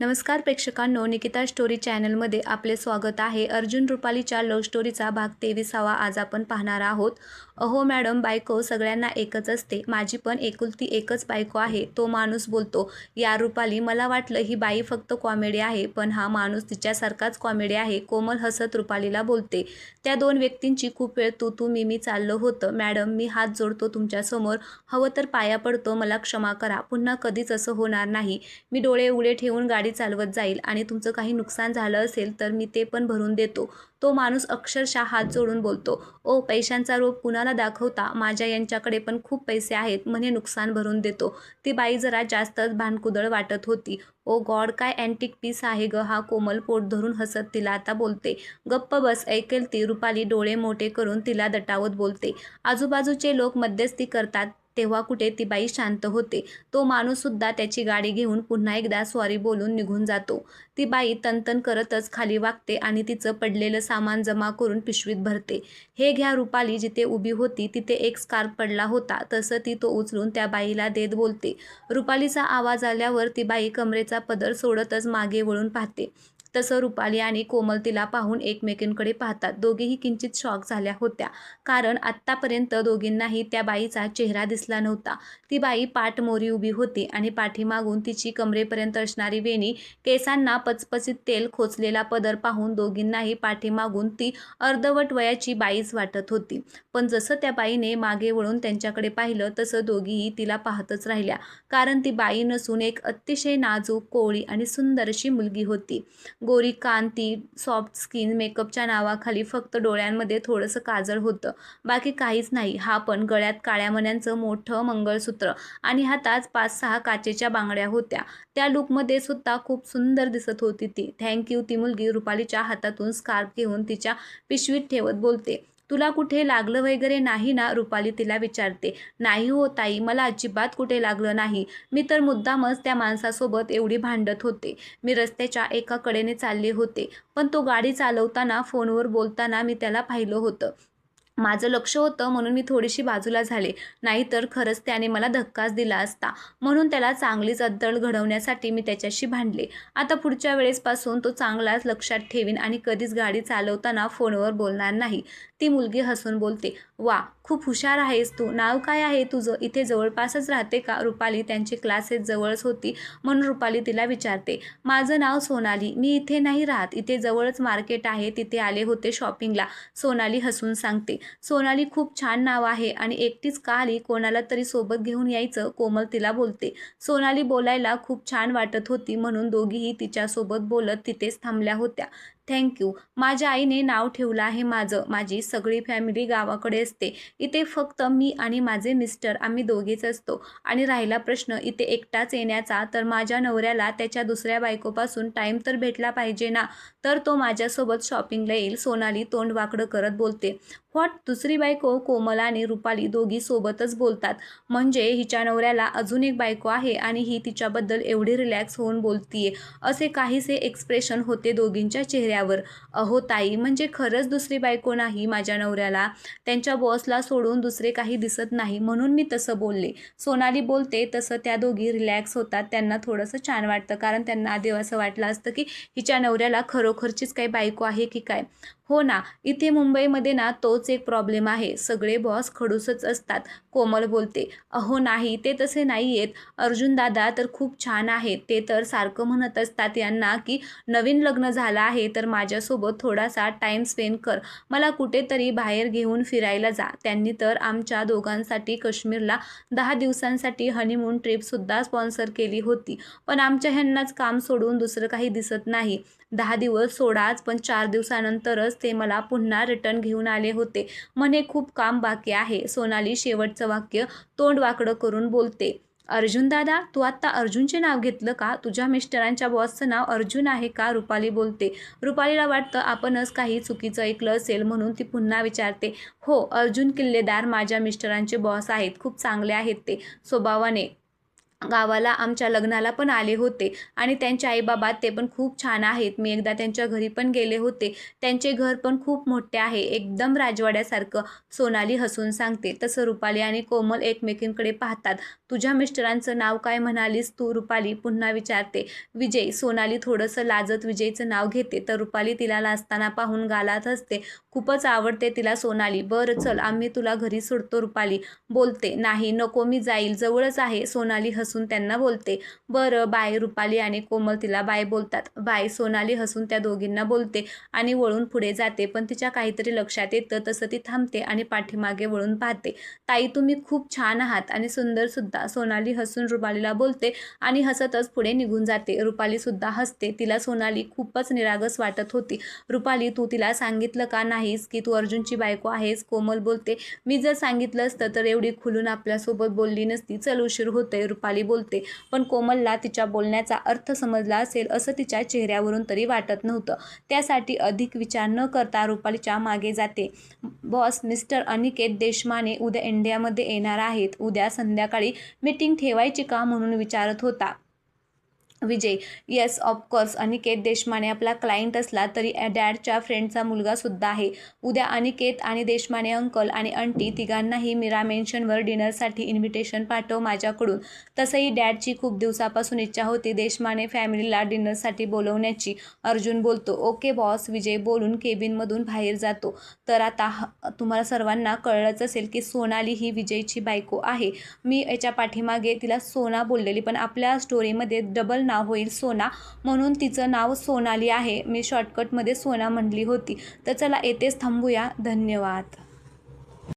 नमस्कार प्रेक्षकांनो निकिता स्टोरी चॅनलमध्ये आपले स्वागत आहे. अर्जुन रुपालीच्या लव्ह स्टोरीचा भाग तेविसावा आज आपण पाहणार आहोत. अहो मॅडम बायको सगळ्यांना एकच असते. माझी पण एकुलती एकच बायको आहे. तो माणूस बोलतो या रुपाली मला वाटलं ही बाई फक्त कॉमेडी आहे पण हा माणूस तिच्यासारखाच कॉमेडी आहे कोमल हसत रुपालीला बोलते. त्या दोन व्यक्तींची खूप वेळ तू तू मी मी चाललं होतं. मॅडम मी हात जोडतो तुमच्यासमोर हवं तर पाया पडतो. मला क्षमा करा. पुन्हा कधीच असं होणार नाही. मी डोळे उघडे ठेवून गाडी चालवत जाईल आणि तुमचं काही नुकसान झालं असेल तर मी ते पण भरून देतो. तो माणूस अक्षरशः हात जोडून बोलतो ओ पैशांचा रोप कुणाला दाखवता? माझ्या यांच्याकडे पण खूप पैसे आहेत म्हणे नुकसान भरून देतो. ती बाई जरा जास्तच भानकुदळ वाटत होती. ओ गॉड काय अँटिक पीस आहे ग हा कोमल पोट धरून हसत तिला आता बोलते. गप्प बस ऐकेल ती. रुपाली डोळे मोठे करून तिला दटावत बोलते. आजूबाजूचे लोक मध्यस्थी करतात. तेव्हा कुठे ती बाई शांत होते. तो माणूससुद्धा त्याची गाडी घेऊन पुन्हा एकदा स्वारी बोलून निघून जातो. ती बाई तनतन करतच खाली वागते आणि तिचं पडलेलं सामान जमा करून पिशवीत भरते. हे घ्या रुपाली जिथे उभी होती तिथे एक स्कार्फ पडला होता. तसं ती तो उचलून त्या बाईला देत बोलते. रुपालीचा आवाज आल्यावर ती बाई कमरेचा पदर सोडतच मागे वळून पाहते. तसं रुपाली आणि कोमल तिला पाहून एकमेकींकडे पाहतात. दोघेही किंचित शॉक झाल्या होत्या. कारण आत्तापर्यंत दोघींनाही त्या बाईचा चेहरा दिसला नव्हता. ती बाई पाठ मोरी उभी होती आणि पाठीमागून तिची कमरेपर्यंत असणारी वेणी केसांना पचपचित तेल खोचलेला पदर पाहून दोघींनाही पाठीमागून ती अर्धवट वयाची बाईच वाटत होती. पण जसं त्या बाईने मागे वळून त्यांच्याकडे पाहिलं तसं दोघीही तिला पाहतच राहिल्या. कारण ती बाई नसून एक अतिशय नाजूक कोळी आणि सुंदर अशी मुलगी होती. गोरी कांती सॉफ्ट स्किन मेकअपच्या नावाखाली फक्त डोळ्यांमध्ये थोडंसं काजळ होतं. बाकी काहीच नाही. हा पण गळ्यात काळ्या मण्यांचं मोठं मंगळसूत्र आणि हातात पाच सहा काचेच्या बांगड्या होत्या. त्या लुकमध्ये सुद्धा खूप सुंदर दिसत होती ती. थँक्यू ती मुलगी रुपालीच्या हातातून स्कार्फ घेऊन तिच्या पिशवीत ठेवत बोलते. तुला कुठे लागलं वगैरे नाही ना? रुपाली तिला विचारते. नाही हो ताई मला अजिबात कुठे लागलं नाही. मी तर मुद्दामच त्या माणसासोबत एवढी भांडत होते. मी रस्त्याच्या एका कडेने चालले होते. पण तो गाडी चालवताना फोनवर बोलताना मी त्याला पाहिलं होतं. माझं लक्ष होतं म्हणून मी थोडीशी बाजूला झाले. नाहीतर खरंच त्याने मला धक्काच दिला असता. म्हणून त्याला चांगलीच अद्दळ घडवण्यासाठी मी त्याच्याशी भांडले. आता पुढच्या वेळेसपासून तो चांगलाच लक्षात ठेवीन आणि कधीच गाडी चालवताना फोनवर बोलणार नाही. ती मुलगी हसून बोलते वा खूप हुशार आहेस तू. नाव काय आहे तुझं? इथे जवळपासच राहते का? रुपाली त्यांची क्लासेस जवळच होती म्हणून रुपाली तिला विचारते. माझं नाव सोनाली. मी इथे नाही राहत. इथे जवळच मार्केट आहे. तिथे आले होते शॉपिंगला सोनाली हसून सांगते. सोनाली खूप छान नाव आहे आणि एकटीच का आली? कोणाला तरी सोबत घेऊन यायचं? कोमल तिला बोलते. सोनाली बोलायला खूप छान वाटत होती म्हणून दोघीही तिच्यासोबत बोलत तिथेच थांबल्या होत्या. थँक्यू माझ्या आईने नाव ठेवलं आहे माझं. माझी सगळी फॅमिली गावाकडे असते. इथे फक्त मी आणि माझे मिस्टर आम्ही दोघेच असतो. आणि राहिला प्रश्न इथे एकटाच येण्याचा तर माझ्या नवऱ्याला त्याच्या दुसऱ्या बायकोपासून टाईम तर भेटला पाहिजे ना? तर तो माझ्यासोबत शॉपिंगला येईल सोनाली तोंड वाकडं करत बोलते. व्हॉट दुसरी बायको कोमल आणि रुपाली दोघी सोबतच बोलतात. म्हणजे हिच्या नवऱ्याला अजून एक बायको आहे आणि ही तिच्याबद्दल एवढी रिलॅक्स होऊन बोलतीये. असे काहीसे एक्सप्रेशन होते दोघींच्या चेहऱ्या चेहऱ्यावर अहो ताई म्हणजे खरंच दुसरी बायको नाही माझ्या नवऱ्याला? त्यांच्या बॉसला सोडून दुसरे काही दिसत नाही म्हणून मी तसं बोलले. सोनाली बोलते तसं त्या दोघी रिलॅक्स होतात. त्यांना थोडंसं छान वाटतं. कारण त्यांना आधी असं वाटलं असतं की हिच्या नवऱ्याला खरोखरचीच काही बायको आहे की काय? हो ना. इथे मुंबईमध्ये ना तोच एक प्रॉब्लेम आहे. सगळे बॉस खडूसच असतात कोमल बोलते. अहो नाही ते तसे नाही आहेत अर्जुन दादा तर खूप छान आहेत ते तर सारखं म्हणत असतात यांना की नवीन लग्न झालं आहे तर तर माझ्यासोबत थोडासा टाईम स्पेंड कर. मला कुठेतरी बाहेर घेऊन फिरायला जा. त्यांनी तर आमच्या दोघांसाठी काश्मीरला दहा दिवसांसाठी हनीमून ट्रिपसुद्धा स्पॉन्सर केली होती. पण आमच्या ह्यांनाच काम सोडून दुसरं काही दिसत नाही. दहा दिवस सोडाच पण चार दिवसानंतरच ते मला पुन्हा रिटर्न घेऊन आले होते. म्हणे खूप काम बाकी आहे. सोनाली शेवटचं वाक्य तोंड वाकडं करून बोलते. अर्जुन दादा तू आत्ता अर्जुनचे नाव घेतलं का? तुझ्या मिस्टरांच्या बॉसचं नाव अर्जुन आहे का? रुपाली बोलते. रुपालीला वाटतं आपणच काही चुकीचं ऐकलं असेल म्हणून ती पुन्हा विचारते. हो अर्जुन किल्लेदार माझ्या मिस्टरांचे बॉस आहेत. खूप चांगले आहेत ते. स्वभावाने. गावाला आमच्या लग्नाला पण आले होते. आणि त्यांचे आईबाबा ते पण खूप छान आहेत. मी एकदा त्यांच्या घरी पण गेले होते. त्यांचे घर पण खूप मोठे आहे. एकदम राजवाड्यासारखं सोनाली हसून सांगते. तसं रुपाली आणि कोमल एकमेकींकडे पाहतात. तुझ्या मिस्टरांचं नाव काय म्हणालीस? तू रुपाली पुन्हा विचारते. विजय सोनाली थोडंसं लाजत विजयचं नाव घेते. तर रुपाली तिला लाजताना पाहून गालात हसते. खूपच आवडते तिला सोनाली. बरं चल आम्ही तुला घरी सोडतो रुपाली. बोलते नाही नको मी जाईल. जवळच आहे. सोनाली हस हसून त्यांना बोलते. बरं बाय रुपाली आणि कोमल तिला बाय बोलतात. बाय सोनाली हसून त्या दोघींना बोलते आणि वळून पुढे जाते पण तिच्या काहीतरी लक्षात येतं तसं ती थांबते आणि पाठीमागे वळून पाहते. ताई तुम्ही खूप छान आहात आणि सुंदर सुद्धा सोनाली हसून रुपालीला बोलते आणि हसतच पुढे निघून जाते. रुपाली सुद्धा हसते. तिला सोनाली खूपच निरागस वाटत होती. रुपाली तू तिला सांगितलं का नाहीस की तू अर्जुनची बायको आहेस? कोमल बोलते. मी जर सांगितलं असतं तर एवढी खुलून आपल्यासोबत बोलली नसती. चल उशीर होतंय रुपाली बोलते. पण कोमलला तिच्या बोलण्याचा अर्थ समजला असेल असं तिच्या चेहऱ्यावरून तरी वाटत नव्हतं. त्यासाठी अधिक विचार न करता रुपालीच्या मागे जाते. बॉस मिस्टर अनिकेत देशमाने उद्या इंडियामध्ये येणार आहेत. उद्या संध्याकाळी मीटिंग ठेवायची का म्हणून विचारत होता. Vijay. Yes of course Aniket Deshmane आपला क्लायंट असला तरी डॅडच्या फ्रेंडचा मुलगासुद्धा आहे. उद्या अनिकेत आणि देशमाने अंकल आणि अंटी तिघांनाही मीरा मेन्शनवर डिनरसाठी इन्व्हिटेशन पाठव माझ्याकडून. तसंही डॅडची खूप दिवसापासून इच्छा होती देशमाने फॅमिलीला डिनरसाठी बोलवण्याची. अर्जुन बोलतो ओके बॉस विजय बोलून केबिनमधून बाहेर जातो. तर आता तुम्हाला सर्वांना कळलंच असेल की सोनाली ही विजयची बायको आहे. मी याच्या पाठीमागे तिला सोना बोललेली पण आपल्या स्टोरीमध्ये डबल नाव होईल सोना. म्हणून तिचं नाव सोनाली आहे. मी शॉर्टकटमध्ये सोना म्हणली होती. तर चला येथेच थांबूया. धन्यवाद.